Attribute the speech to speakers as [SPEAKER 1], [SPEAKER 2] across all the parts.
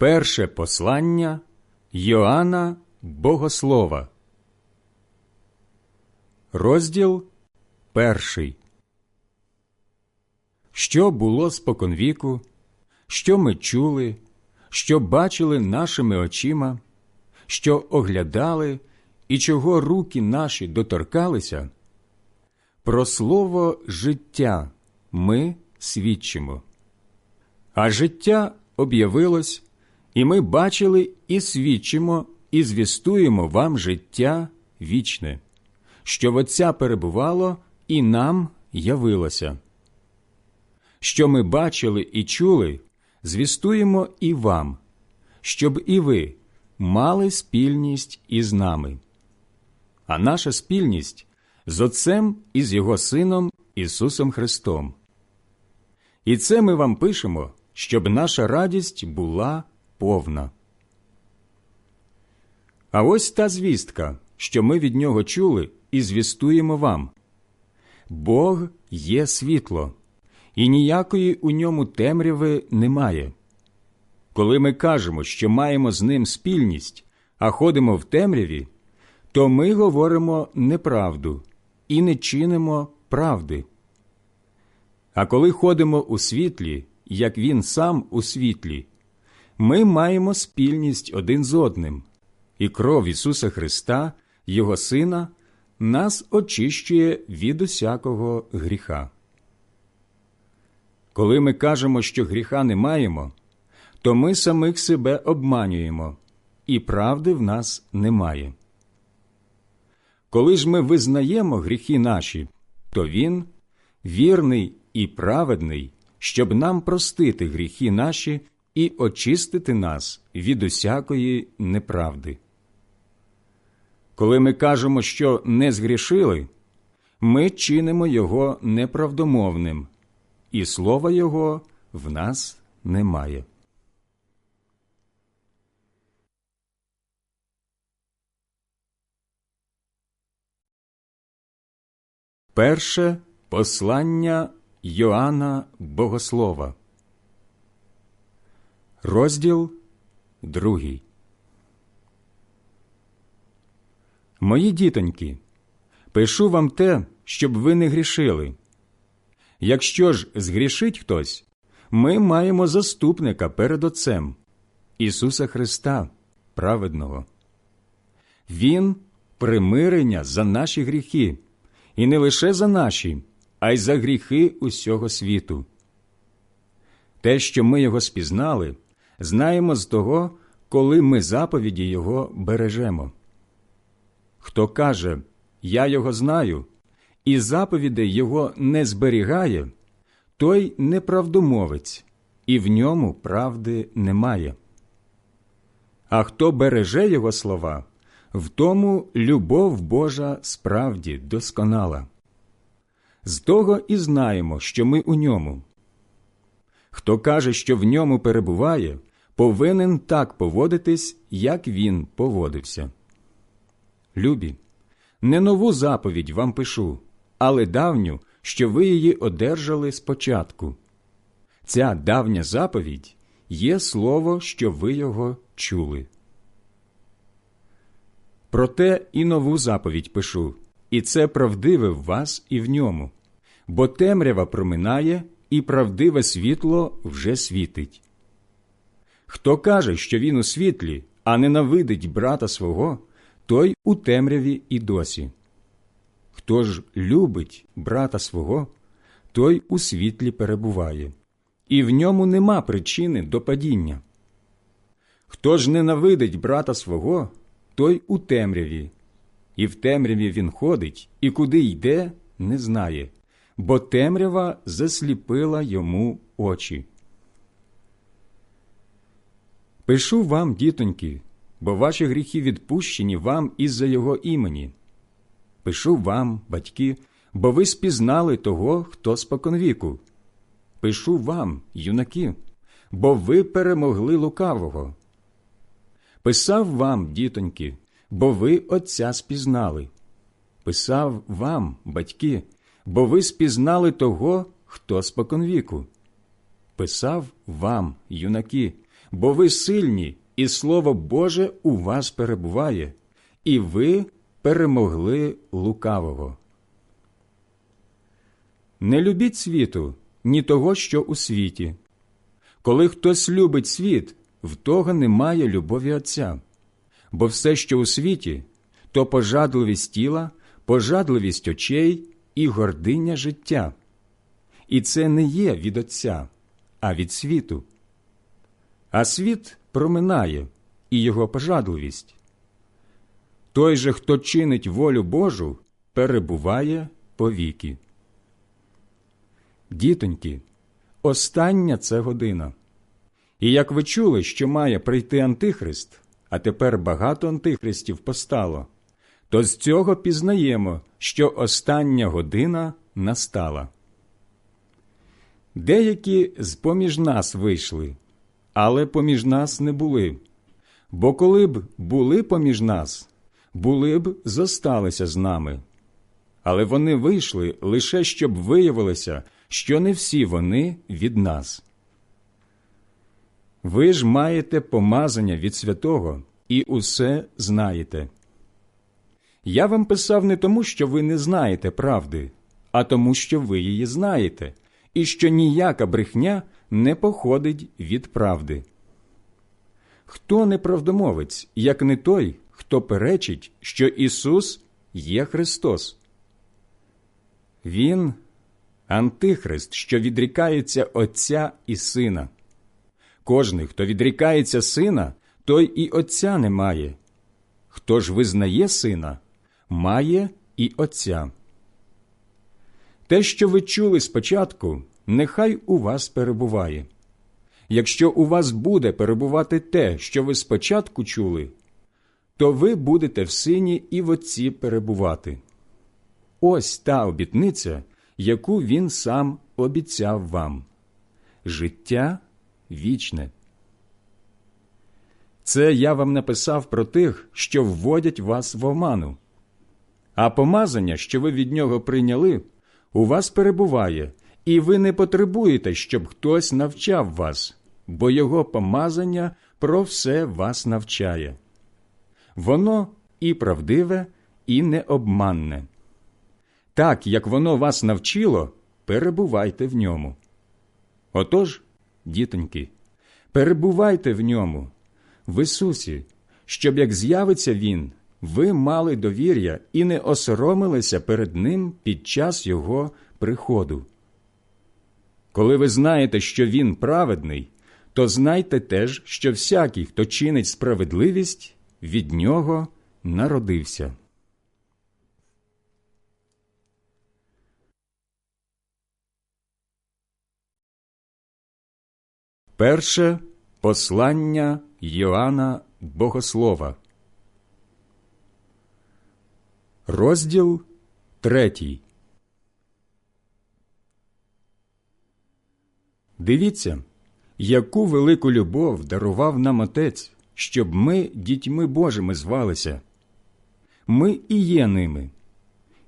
[SPEAKER 1] Перше послання Йоанна Богослова, розділ перший. Що було споконвіку, що ми чули, що бачили нашими очима, що оглядали і чого руки наші доторкалися, про слово життя ми свідчимо. А життя об'явилось, і ми бачили і свідчимо, і звістуємо вам життя вічне, що в Отця перебувало і нам явилося. Що ми бачили і чули, звістуємо і вам, щоб і ви мали спільність із нами. А наша спільність з Отцем і з Його Сином Ісусом Христом. І це ми вам пишемо, щоб наша радість була повна. А ось та звістка, що ми від нього чули і звістуємо вам Бог є світло, і ніякої у ньому темряви немає. Коли ми кажемо, що маємо з ним спільність, а ходимо в темряві, то ми говоримо неправду і не чинимо правди. А коли ходимо у світлі, як Він сам у світлі, ми маємо спільність один з одним, і кров Ісуса Христа, Його Сина, нас очищує від усякого гріха. Коли ми кажемо, що гріха не маємо, то ми самих себе обманюємо, і правди в нас немає. Коли ж ми визнаємо гріхи наші, то Він вірний і праведний, щоб нам простити гріхи наші і очистити нас від усякої неправди. Коли ми кажемо, що не згрішили, ми чинимо Його неправдомовним, і слова Його в нас немає. Перше послання Йоанна Богослова, розділ другий. Мої дітоньки, пишу вам те, щоб ви не грішили. Якщо ж згрішить хтось, ми маємо заступника перед Отцем Ісуса Христа, праведного. Він примирення за наші гріхи, і не лише за наші, а й за гріхи усього світу. Те, що ми його спізнали, знаємо з того, коли ми заповіді Його бережемо. Хто каже, Я його знаю, і заповідей Його не зберігає, той неправдомовець, і в ньому правди немає. А хто береже Його слова, в тому любов Божа справді досконала. З того і знаємо, що ми у ньому. Хто каже, що в ньому перебуває, повинен так поводитись, як він поводився. Любі, не нову заповідь вам пишу, але давню, що ви її одержали спочатку. Ця давня заповідь є слово, що ви його чули. Проте і нову заповідь пишу, і це правдиве в вас і в ньому, бо темрява проминає, і правдиве світло вже світить. Хто каже, що він у світлі, а ненавидить брата свого, той у темряві і досі. Хто ж любить брата свого, той у світлі перебуває, і в ньому нема причини до падіння. Хто ж ненавидить брата свого, той у темряві, і в темряві він ходить, і куди йде, не знає, бо темрява засліпила йому очі. Пишу вам, дітоньки, бо ваші гріхи відпущені вам із-за його імені. Пишу вам, батьки, бо ви спізнали того, хто споконвіку. Пишу вам, юнаки, бо ви перемогли лукавого. Писав вам, дітоньки, бо ви Отця спізнали. Писав вам, батьки, бо ви спізнали того, хто споконвіку. Писав вам, юнаки, бо ви сильні, і Слово Боже у вас перебуває, і ви перемогли лукавого. Не любіть світу, ні того, що у світі. Коли хтось любить світ, в того немає любові Отця, бо все, що у світі, то пожадливість тіла, пожадливість очей і гординя життя. І це не є від Отця, а від світу. А світ проминає і його пожадливість. Той же, хто чинить волю Божу, перебуває повіки. Дітоньки, остання це година. І як ви чули, що має прийти Антихрист, а тепер багато антихристів постало, то з цього пізнаємо, що остання година настала. Деякі з поміж нас вийшли, але поміж нас не були. Бо коли б були поміж нас, були б зосталися з нами. Але вони вийшли лише щоб виявилося, що не всі вони від нас. Ви ж маєте помазання від святого і усе знаєте. Я вам писав не тому, що ви не знаєте правди, а тому, що ви її знаєте, і що ніяка брехня не походить від правди. Хто неправдомовець, як не той, хто перечить, що Ісус є Христос? Він антихрист, що відрікається Отця і Сина. Кожний, хто відрікається сина, той і Отця не має. Хто ж визнає сина, має і Отця. Те, що ви чули спочатку, нехай у вас перебуває. Якщо у вас буде перебувати те, що ви спочатку чули, то ви будете в сині і в Отці перебувати. Ось та обітниця, яку він сам обіцяв вам життя вічне. Це я вам написав про тих, що вводять вас в оману. А помазання, що ви від нього прийняли, у вас перебуває, і ви не потребуєте, щоб хтось навчав вас, бо його помазання про все вас навчає. Воно і правдиве, і необманне. Так, як воно вас навчило, перебувайте в ньому. Отож, дітоньки, перебувайте в ньому, в Ісусі, щоб як з'явиться Він, ви мали довір'я і не осоромилися перед Ним під час Його приходу. Коли ви знаєте, що Він праведний, то знайте теж, що всякий, хто чинить справедливість, від нього народився. Перше послання Йоанна Богослова, розділ третій. Дивіться, яку велику любов дарував нам Отець, щоб ми дітьми Божими звалися. Ми і є ними.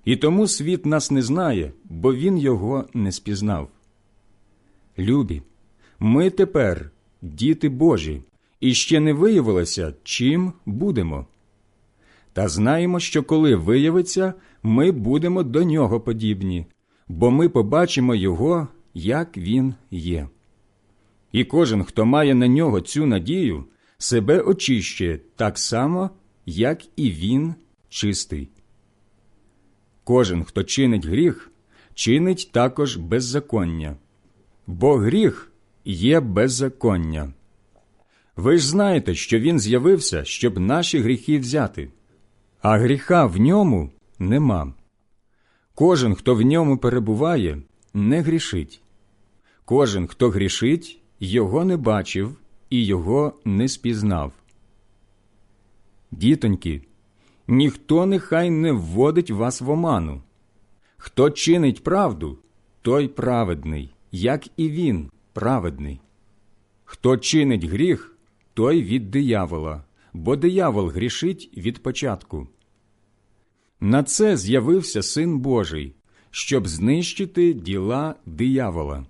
[SPEAKER 1] І тому світ нас не знає, бо він його не спізнав. Любі. Ми тепер діти Божі, і ще не виявилося, чим будемо. Та знаємо, що коли виявиться, ми будемо до нього подібні, бо ми побачимо Його, як Він є. І кожен, хто має на нього цю надію, себе очищує так само, як і він чистий. Кожен, хто чинить гріх, чинить також беззаконня, бо гріх є беззаконня. Ви ж знаєте, що він з'явився, щоб наші гріхи взяти, а гріха в ньому нема. Кожен, хто в ньому перебуває, не грішить. Кожен, хто грішить, його не бачив і його не спізнав. Дітоньки, ніхто нехай не вводить вас в оману. Хто чинить правду, той праведний, як і він, праведний. Хто чинить гріх, той від диявола, бо диявол грішить від початку. На це з'явився Син Божий, щоб знищити діла диявола.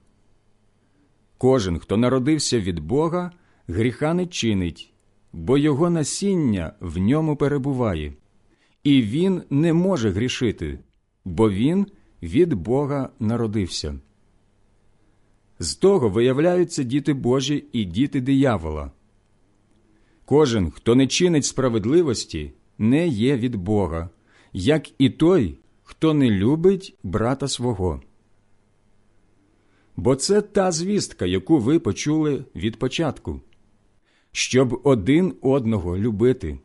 [SPEAKER 1] Кожен, хто народився від Бога, гріха не чинить, бо його насіння в ньому перебуває, і він не може грішити, бо він від Бога народився. З того виявляються діти Божі і діти диявола. Кожен, хто не чинить справедливості, не є від Бога, як і той, хто не любить брата свого. Бо це та звістка, яку ви почули від початку, щоб один одного любити,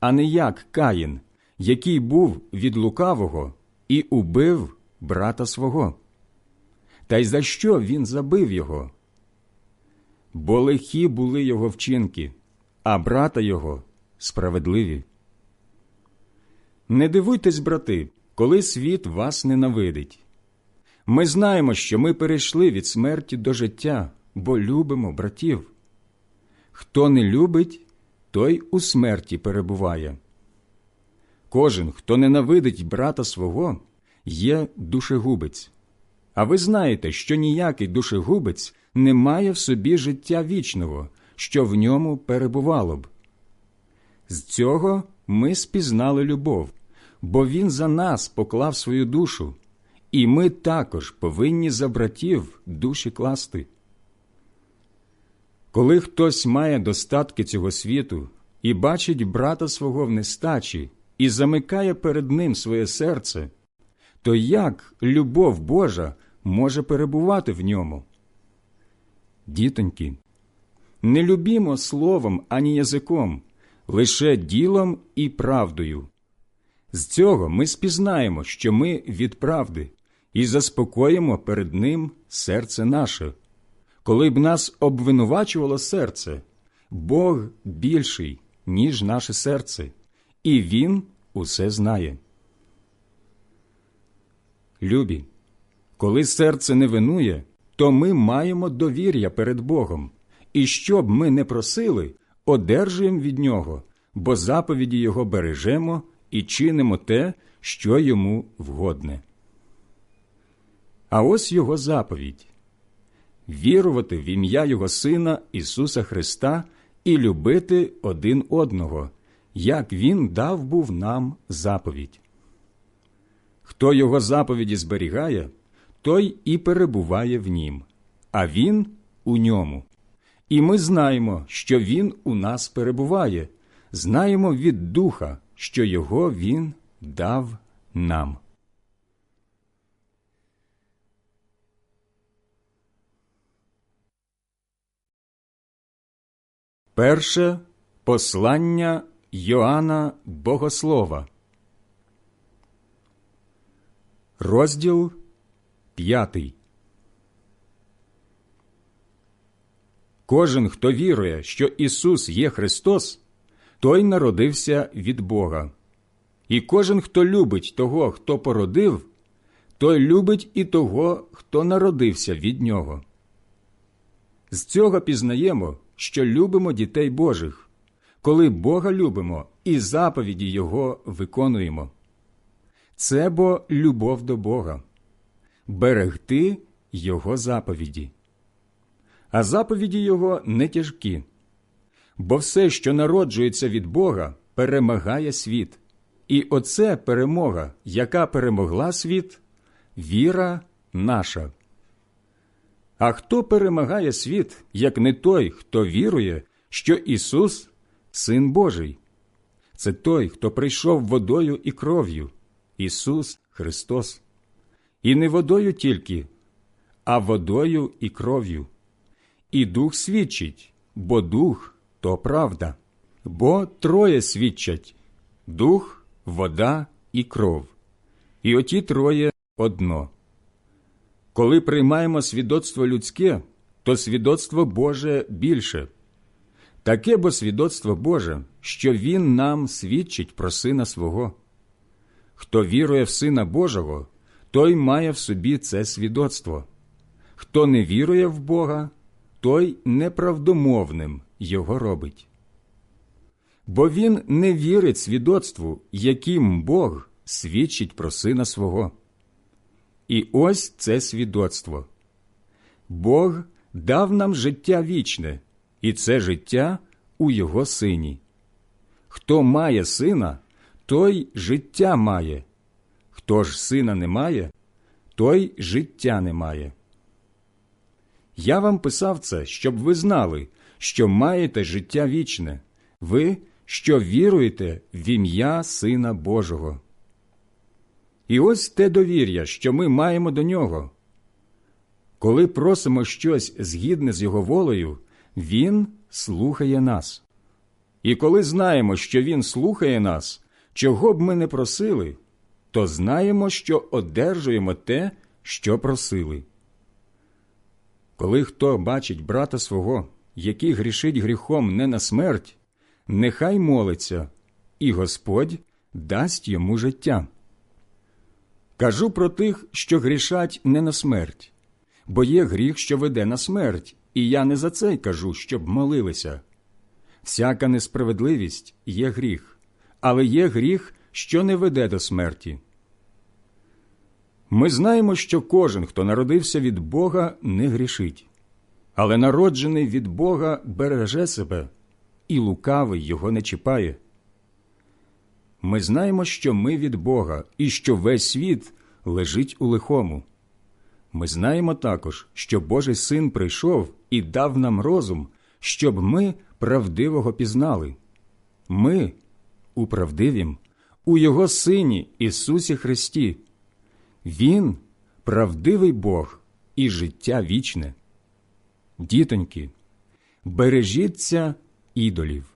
[SPEAKER 1] а не як Каїн, який був від лукавого і убив брата свого. Та й за що він забив його? Бо лихі були його вчинки, а брата його справедливі. Не дивуйтесь, брати, коли світ вас ненавидить. Ми знаємо, що ми перейшли від смерті до життя, бо любимо братів. Хто не любить, той у смерті перебуває. Кожен, хто ненавидить брата свого, є душегубець. А ви знаєте, що ніякий душегубець не має в собі життя вічного, що в ньому перебувало б. З цього ми спізнали любов, бо він за нас поклав свою душу, і ми також повинні за братів душі класти. Коли хтось має достатки цього світу і бачить брата свого в нестачі і замикає перед ним своє серце, то як любов Божа може перебувати в ньому? Дітоньки, не любімо словом ані язиком, лише ділом і правдою. З цього ми спізнаємо, що ми від правди, і заспокоїмо перед Ним серце наше. Коли б нас обвинувачувало серце, Бог більший, ніж наше серце, і Він усе знає. Любі, коли серце не винує, то ми маємо довір'я перед Богом, і що б ми не просили, одержуємо від Нього, бо заповіді Його бережемо і чинимо те, що йому вгодне. А ось його заповідь вірувати в ім'я Його Сина Ісуса Христа і любити один одного, як Він дав був нам заповідь. Хто його заповіді зберігає, той і перебуває в нім, а він у ньому. І ми знаємо, що він у нас перебуває, знаємо від Духа, що його він дав нам. Перше послання Йоанна Богослова, розділ п'ятий. Кожен, хто вірує, що Ісус є Христос, той народився від Бога. І кожен, хто любить того, хто породив, той любить і того, хто народився від нього. З цього пізнаємо, що любимо дітей Божих, коли Бога любимо і заповіді Його виконуємо. Це бо любов до Бога, берегти Його заповіді. А заповіді Його не тяжкі, бо все, що народжується від Бога, перемагає світ. І оце перемога, яка перемогла світ, віра наша. А хто перемагає світ, як не той, хто вірує, що Ісус Син Божий? Це той, хто прийшов водою і кров'ю, Ісус Христос. І не водою тільки, а водою і кров'ю. І Дух свідчить, бо Дух то правда, бо троє свідчать дух, вода і кров. І оті троє одно. Коли приймаємо свідоцтво людське, то свідоцтво Боже більше. Таке бо свідоцтво Боже, що Він нам свідчить про Сина свого. Хто вірує в Сина Божого, той має в собі це свідоцтво. Хто не вірує в Бога, той неправдомовним його робить. Бо він не вірить свідоцтву, яким Бог свідчить про Сина свого. І ось це свідоцтво. Бог дав нам життя вічне, і це життя у Його сині. Хто має сина, той життя має, хто ж сина не має, той життя не має. Я вам писав це, щоб ви знали, що маєте життя вічне, ви, що віруєте в ім'я Сина Божого. І ось те довір'я, що ми маємо до нього. Коли просимо щось згідне з його волею, Він слухає нас. І коли знаємо, що Він слухає нас, чого б ми не просили, то знаємо, що одержуємо те, що просили. Коли хто бачить брата свого, який грішить гріхом не на смерть, нехай молиться, і Господь дасть йому життя. Кажу про тих, що грішать не на смерть, бо є гріх, що веде на смерть, і я не за це й кажу, щоб молилися. Всяка несправедливість є гріх, але є гріх, що не веде до смерті. Ми знаємо, що кожен, хто народився від Бога, не грішить, але народжений від Бога береже себе, і лукавий його не чіпає. Ми знаємо, що ми від Бога і що весь світ лежить у лихому. Ми знаємо також, що Божий син прийшов і дав нам розум, щоб ми правдивого пізнали. Ми у правдивім, у Його Сині Ісусі Христі. Він правдивий Бог і життя вічне. Дітоньки, бережіться ідолів.